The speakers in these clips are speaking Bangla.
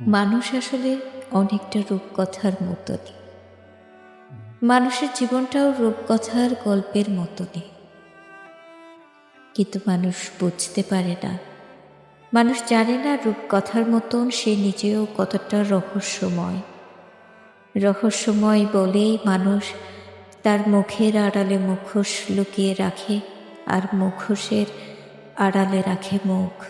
মানুষ আসলে অনেকটা রূপকথার মতনই। মানুষের জীবনটাও রূপকথার গল্পের মতনই। কিন্তু মানুষ বুঝতে পারে না। মানুষ জানে না রূপকথার মতন সে নিজেও কতটা রহস্যময়। রহস্যময় বলেই মানুষ তার মুখের আড়ালে মুখোশ লুকিয়ে রাখে আর মুখোশের আড়ালে রাখে মুখ।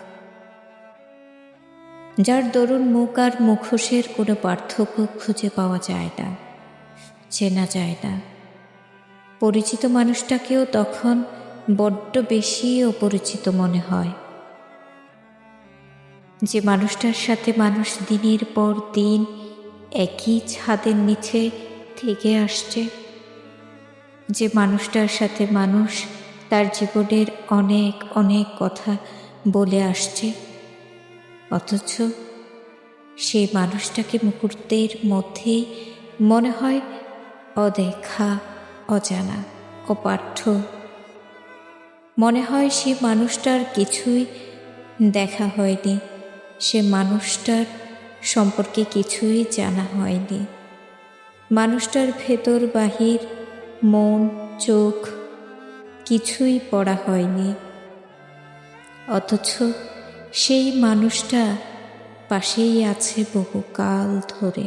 যার দরুন মুখ আর মুখোশের কোনো পার্থক্য খুঁজে পাওয়া যায় না, চেনা যায় না। পরিচিত মানুষটাকেও তখন বড্ড বেশি অপরিচিত মনে হয়। যে মানুষটার সাথে মানুষ দিনের পর দিন একই ছাদের নিচে থেকে আসছে, যে মানুষটার সাথে মানুষ তার জীবনের অনেক অনেক কথা বলে আসছে। অথচ সেই মানুষটাকে মুহূর্তের মধ্যেই মনে হয় অদেখা, অজানা অপাঠ্য মনে হয় সে মানুষটার কিছুই দেখা হয়নি, সে মানুষটার সম্পর্কে কিছুই জানা হয়নি। মানুষটার ভেতর বাহির মন, চোখ কিছুই পড়া হয়নি। অথচ সেই মানুষটা পাশেই আছে বহুকাল ধরে।